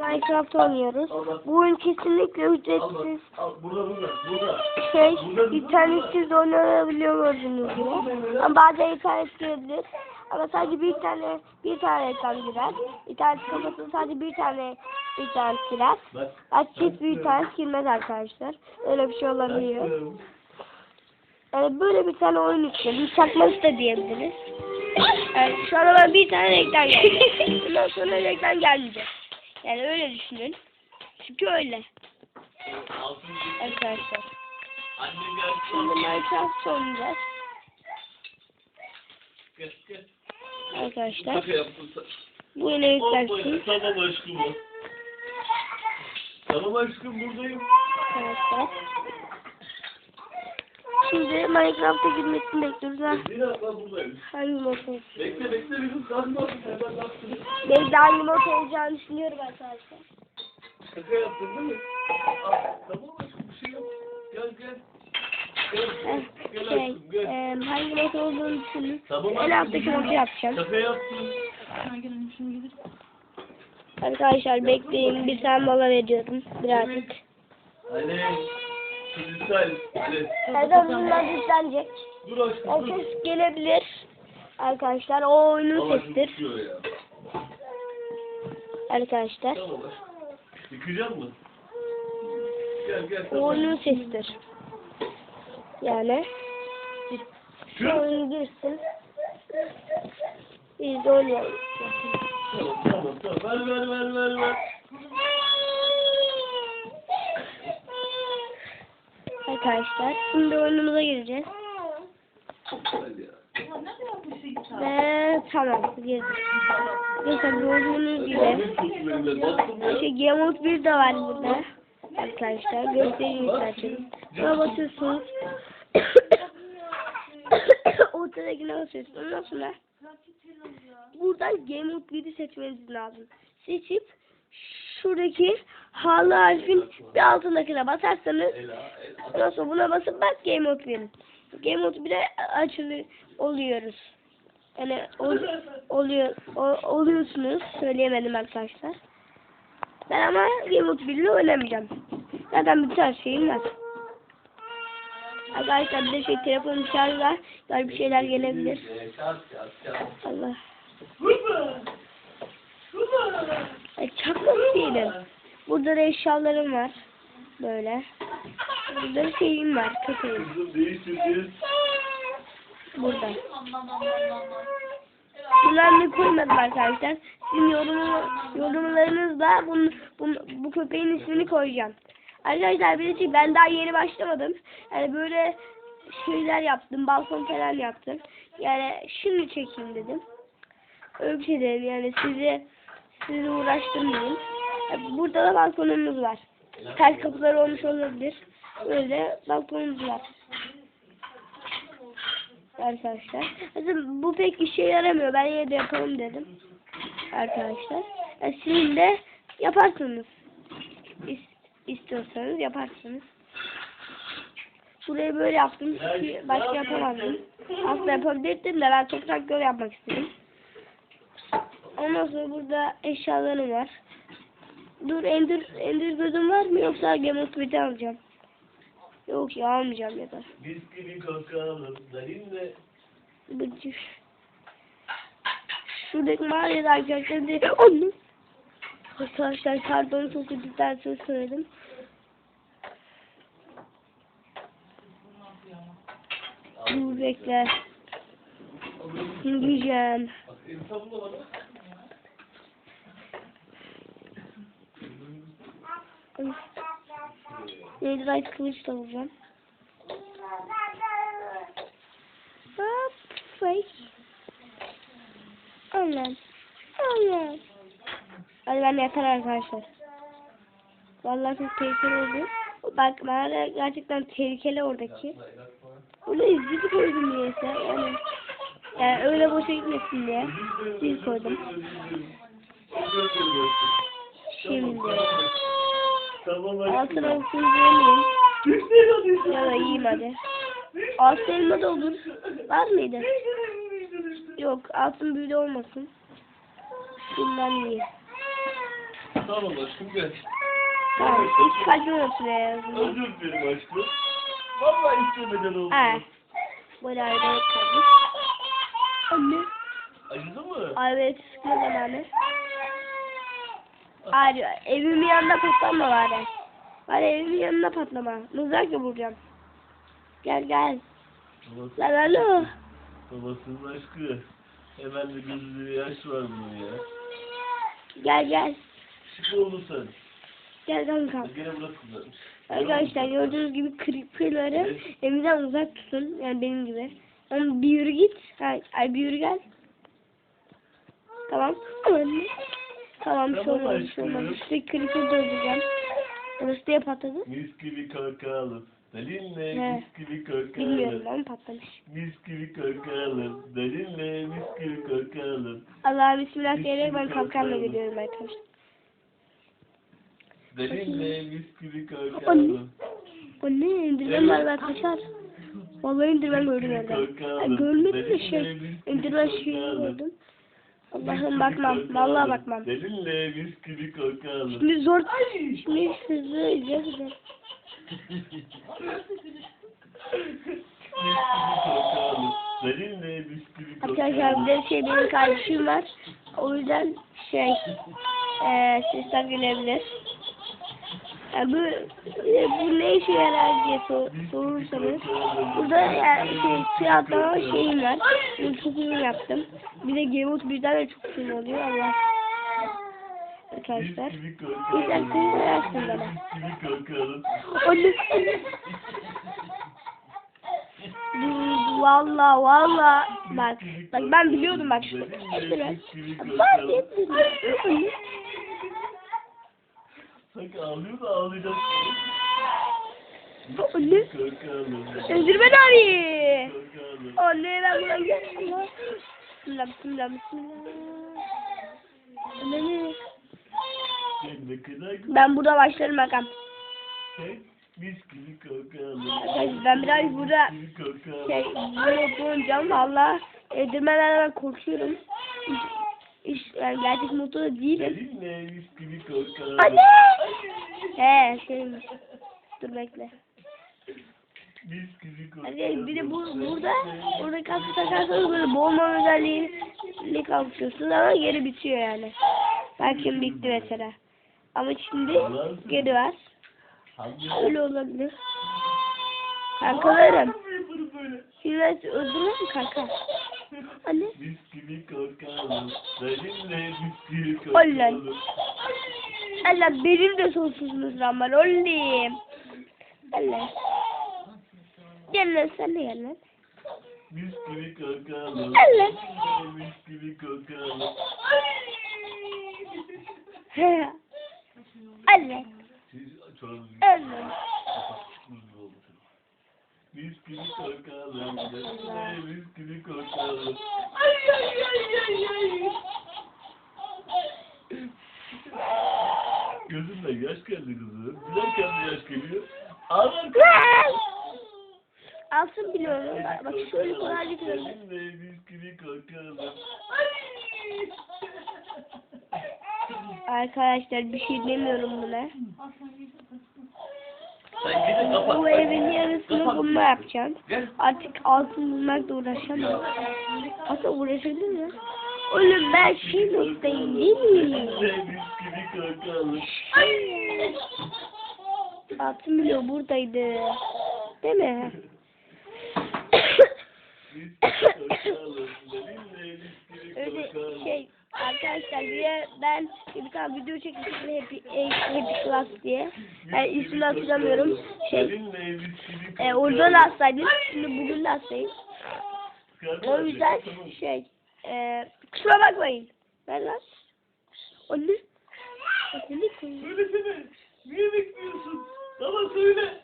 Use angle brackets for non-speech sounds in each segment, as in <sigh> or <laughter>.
Minecraft oynuyoruz. Bu oyun kesinlikle ücretsiz. Burada burada. Burada. Şey, internetsiz oynanabiliyor gördüğünüz gibi. Ama bazen internet girebilir. Ama sadece bir tane bir tane reklam girer. İnternet kapatın sadece bir tane internet girer. Bak. Açık bir internet girmez arkadaşlar. Öyle bir şey olabiliyor. Yani böyle bir tane oyun istedim. Çakması da diyebiliriz. Yani şu an bir tane reklam geldi. <laughs> Bundan sonra reklam gelmeyecek. Yani öyle düşünün. Çünkü öyle arkadaşlar. Şimdi Minecraft oynayacağız arkadaşlar. Bu oyuna yüklersin. Tamam aşkım. Tamam aşkım buradayım. Arkadaşlar. Şimdi Minecraft'a girmesini bekliyoruz. Ha, Bir dakika buradayım. hangi mod olsun? Bekle bekle bir kız kalkma. Hemen kalksın. Ben hangi mod olacağını düşünüyorum arkadaşlar. Şaka yaptın değil mi? Tamam aşkım bir şey yok. Gel gel. Gel, Eh, gel Şey, aşkım gel. e, hangi mod olduğunu düşünün. Tamam En aşkım, alttaki modu yapacağım. Şaka yaptım. Arkadaşlar bekleyin. Bir tane mola veriyorum. Birazcık. Hadi. Kristal. Nereden bunlar yüklenecek? Dur aşkım dur. Gelebilir. Arkadaşlar o oyunun Hava sesidir. tutuyor ya. Arkadaşlar. Tamam aşkım. Yıkayacak mısın? Gel gel. O tamam. oyunun sesidir. Yani şu oyunu girsin. Biz de oynayalım. Tamam tamam tamam. Ver ver ver ver ver. Arkadaşlar şimdi oyunumuza gireceğiz. Ve tamam girdik. Arkadaşlar gördüğünüz gibi. Ya. Şey, Game Mode 1 de var burada. Arkadaşlar göstereyim isterseniz. Buna basıyorsunuz. <coughs> Ortadakine basıyorsunuz. Ondan sonra buradan Game Mode 1'i seçmeniz lazım. Seçip şuradaki halı harfin bir altındakine basarsanız ondan sonra buna basıp bak Game Mode 1. Game Mode 1'e açılıyor oluyoruz. Yani ol, oluyor o- oluyorsunuz. Söyleyemedim arkadaşlar. Ben ama Game Mode 1 ile oynamayacağım. Zaten bütün her şeyim var. Arkadaşlar bir de şey telefonum şarjı var. Bir şeyler gelebilir. Allah. Çakmak değilim. Burada da eşyalarım var. Böyle. Burada da şeyim var. Köpeğim. Burada. Bunları koymadım arkadaşlar. Sizin yorum, yorumlarınızla bunu, bunu, bu köpeğin ismini koyacağım. Arkadaşlar bir şey, ben daha yeni başlamadım. Yani böyle şeyler yaptım. Balkon falan yaptım. Yani şimdi çekeyim dedim. Öyle bir şey dedim. Yani sizi sizi uğraştırmayayım. Yani Burada da balkonumuz var. Ters kapılar olmuş olabilir. Böyle balkonumuz var arkadaşlar. Aslında bu pek işe yaramıyor. Ben yine de yapalım dedim. Arkadaşlar. Yani sizin de yaparsınız. İs- istiyorsanız yaparsınız. Burayı böyle yaptım. Başka yapamazdım. Aslında yapabilirdim de ben toprak göl yapmak istedim. Ondan sonra burada eşyalarım var. Dur ender, ender gözüm var mı yoksa Game of Thrones'u alacağım. Yok ya almayacağım ya da. Biz gibi kalkalım. Narinle. Bıcır. Şuradaki mağarada arkadaşlar bir Anne. Arkadaşlar pardon özür dilerim söyledim. Dur bekle. Gideceğim. Bulamadı. Neydi right kılıç da vuracağım. Hop. Fake. Allah'ım. Allah'ım. Hadi ben yeter arkadaşlar. Vallahi çok tehlikeli oldu. Bak bana gerçekten tehlikeli oradaki. Bunu izleyici koydum niyeyse. Yani, yani öyle boşa gitmesin diye. Zil koydum. Şimdi. Altın olsun yemeyeyim. Düştü hadi. Ya da yiyeyim hadi. Altın elma da olur. Var mıydı? Yok altın büyülü olmasın. Şundan yiyeyim. Tamam aşkım gel. Tamam hiç kaçmıyor şuraya. Özür dilerim aşkım. Vallahi istemeden oldu. Evet. Böyle ayrı kalmış. Anne. Acıdı mı? Ay evet sıkma zamanı. Hayır evimin yanında patlama bari. Bari evimin yanında patlama. Mızrakla vuracağım. Gel gel. Babası, Lan alo. babasının aşkı. Hemen de gözünde yaş var bunun ya. Gel gel. Şık oldu sen. Gel kanka. Gene burası güzelmiş. Arkadaşlar gördüğünüz gibi creeper'ları evimden uzak tutun. Yani benim gibi. Ama bir yürü git. Ay, ay bir yürü gel. Tamam. Anne. Tamam bir şey olmaz. Bir şey olmaz. aşkım. İşte da öldüreceğim. Orası diye patladı. Mis gibi korkalım. Dalinle mis gibi korkalım. Bilmiyorum ama patlamış. Mis gibi korkalım. Dalinle mis gibi korkalım. Allah'a bismillah diyerek ben kalkanla gidiyorum arkadaşlar. Dalinle mis gibi korkalım. O ne? İndirmen var ben kaçar. Vallahi indirmen gördüm. Ay, görmedim de şey. İndirmen şeyi gördüm. Allah'ım bakmam. Vallahi bakmam. Dalinle mis gibi korkalım. Şimdi zor. Şimdi gibi korkalım. Dalinle mis gibi Arkadaşlar bir de şey benim kardeşim var. O yüzden şey eee sesler gelebilir. Ya bu, e, bu ne işe yarar diye sor, sorursanız burada yani şey tiyatroma şeyim var. Çok uyum yaptım. Bir de Gemut birden de çok uyum oluyor Allah. Arkadaşlar. Korkalım. dakika versin bana. Dur, Valla valla bak bak ben biliyordum bak şu şuraya. Bak dedim. Anne. Sanki ağlıyor da ağlayacak. Anne. Endirmen abi. Korkalım. Anne ben buradan gel. Allah. Bismillah bismillah bismillah. Ben burada başlarım bakalım. Sen mis gibi korkalım. Arkadaşlar ben biraz burada şey bunu oturacağım valla. Endirmenlerden ben korkuyorum. Hiç yani gerçek mutlu da değilim. Seninle mis gibi korkalım. Anne! He şeymiş. Dur bekle. Mis gibi korkalım. Hani bir de bu, burada burada kaskı takarsanız böyle boğulma özelliğini kalkıyorsunuz ama geri bitiyor yani. Belki bitti mesela. Ama şimdi geri var. Öyle olabilir. Kankalarım. Şimdi öldürmem mi kanka? Mis gibi korkalım. Gibi Oley. korkalım. Allah benim de sonsuzunuz lan var. Olayım. Allah. Gel lan sen de gel lan. Gibi korkalım. Mis gibi korkalım. Allah. Siz çorabınızı Allah. Mis gibi korkalım. Mis gibi korkalım. Gözümden yaş geldi kızım. Gülerken de yaş geliyor. Ağlarken Alsın biliyorum. Bak, şöyle kolaylık görüyorum. Seninle mis gibi korkalım. Arkadaşlar bir şey demiyorum buna. Sen gidin kapat. Bu evin yarısını Bununla yapacağım. Artık altın bulmakla uğraşamam. Aslında uğraşabilir mi? Oğlum ben şey noktayım değil mi? Seninle mis gibi korkalım. Altın biliyor buradaydı. Değil mi? Öyle şey arkadaşlar de ben bir tane video çekmiştim Happy, Happy Class diye. Ben ismini hatırlamıyorum. Şey e, oradan hastaydım. Şimdi bugün de hastayım. O yüzden Tamam. şey e, kusura bakmayın. Ben lan. Koyayım. Söylesene. Niye bekliyorsun? Ama söyle.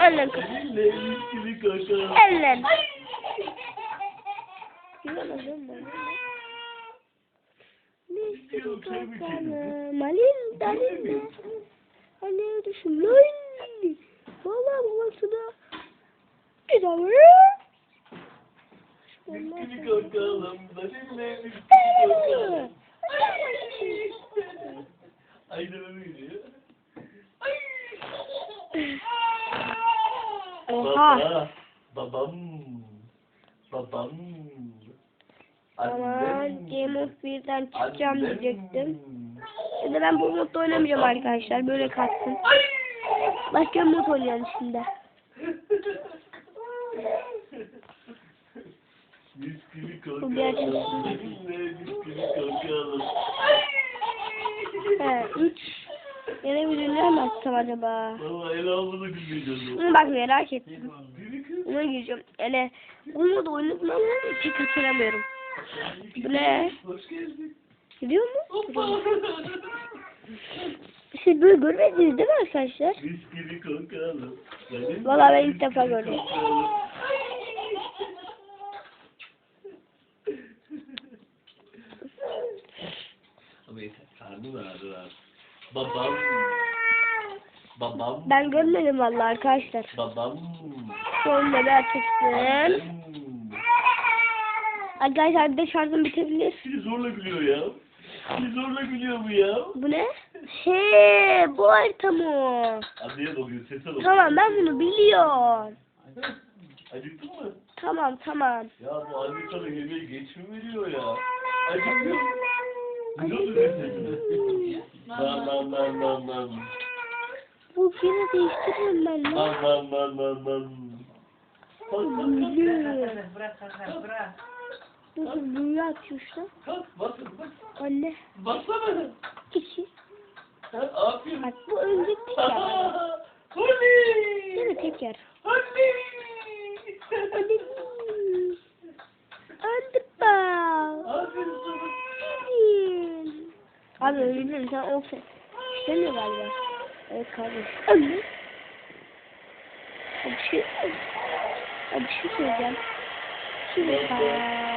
Annem. Seninle mis gibi korkalım. Ellen. Yiyemezim ben. Ne bakalım? Malin dalin. Anne düşün. Lan. Valla babasına. Bir daha Mis gibi korkalım. Seninle mis gibi korkalım. Aynen öyle gidiyor. Oha. Baba, babam, babam. Aman Game of Thrones'dan çıkacağım diyecektim. Şimdi ben bu modda oynamayacağım arkadaşlar. Böyle kalsın. Başka bir mod oynayalım şimdi. Mis gibi Bu mis gibi korkalım. He, 3. Yine bir ünlü mi açsam acaba? Valla el almadı gülmeyeceğim. Bunu bak merak ettim. Buna gireceğim. Yani bu modu oynadım ama pek geldin. Gidiyor mu? Siz böyle görmediniz değil mi arkadaşlar? Valla ben ilk defa gördüm. Ama yeter. Karnım ağrır abi. Babam. Babam. Ben görmedim valla arkadaşlar. Babam. Sonunda bir açıksın. Arkadaşlar bir de şarjım bitebilir. Seni zorla gülüyor ya. Seni zorla gülüyor bu ya. Bu ne? Şey, bu harita mı? Anneye bakıyor, sese bakıyor. Tamam ben bunu biliyorum. Acıktın mı? Tamam tamam. Ya bu anne sana yemeği geç mi veriyor ya? Acıktın mı? Lan lan lan lan lan. Bu yine değiştiririm ben lan. Lan lan lan lan lan. Bırak bırak bırak. Nasıl büyü atıyorsun lan? Kalk basın bak. Anne. Bassana. İki. Ha, aferin. Bak bu önce teker. Holi! <laughs> Değil mi teker? Holi! Anne. Anne bak. Aferin. Abi mi? Sen o sen. İstemiyor galiba. Evet kardeş. Ya Bir şey, bir şey söyleyeceğim. Şimdi kardeş.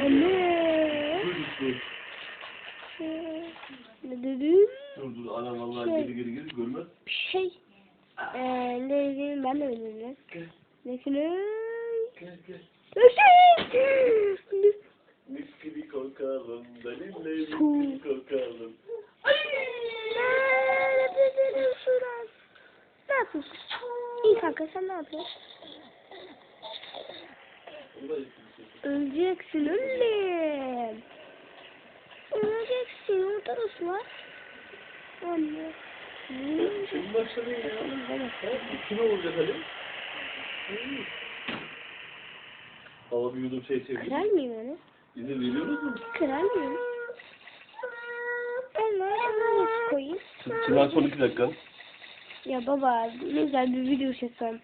Anne. Ne dedim? Dur dur anam vallahi Şey. geri geri geri görmez. Bir şey. Eee ne dedim ben de bilmiyorum. Gel Lakin gel gel. Ne? Mis gibi korkalım. Benimle mis gibi korkalım. Ne yapıyorsun? İyi kanka sen ne yapıyorsun? Öleceksin ölüm. Öleceksin orada nasıl var? Anne. Şimdi başladın ya. Kime olacak Ali? Baba bir yudum şey sevdim. Kırar mıyım onu? İzin veriyoruz mu? Kırar mıyım? Ben nereye koyayım? Çınar son iki dakika. Ya baba ne güzel bir video çeksem.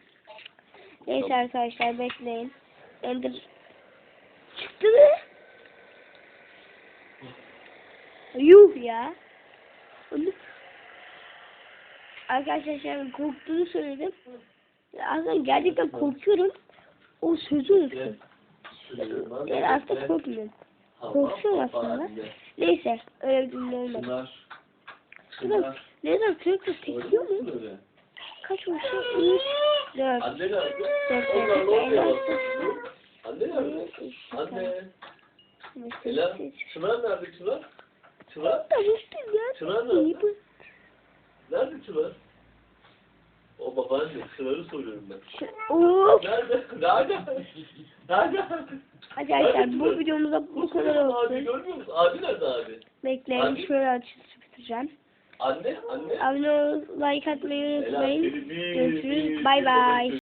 Neyse arkadaşlar bekleyin. Ender çıktı mı? Yuh ya. Arkadaşlar şimdi korktuğunu söyledim. Aslında gerçekten korkuyorum. O sözü unuttum. Yani aslında korkmuyorum. Korkuyorum aslında. Neyse öyle bir cümle olmadı. Şurada neden sürekli tekiyor mu? Kaç olmuş? 3, 4, Anne nerede? Dört, Onlar ne oluyor? Anne nerede? Anne. Ela, Çınar nerede Çınar? Çınar? Çınar nerede? Nerede Çınar? O babaanne, Çınar'ı soruyorum ben. Of. Nerede? Nerede? Nerede? Arkadaşlar bu videomuzda bu kadar Abi olsun. görmüyor musun? Abi nerede abi? Bekleyin Abi. şöyle açıp bitireceğim. Anne, anne. Abone ol, like atmayı unutmayın. Görüşürüz. Bay bay.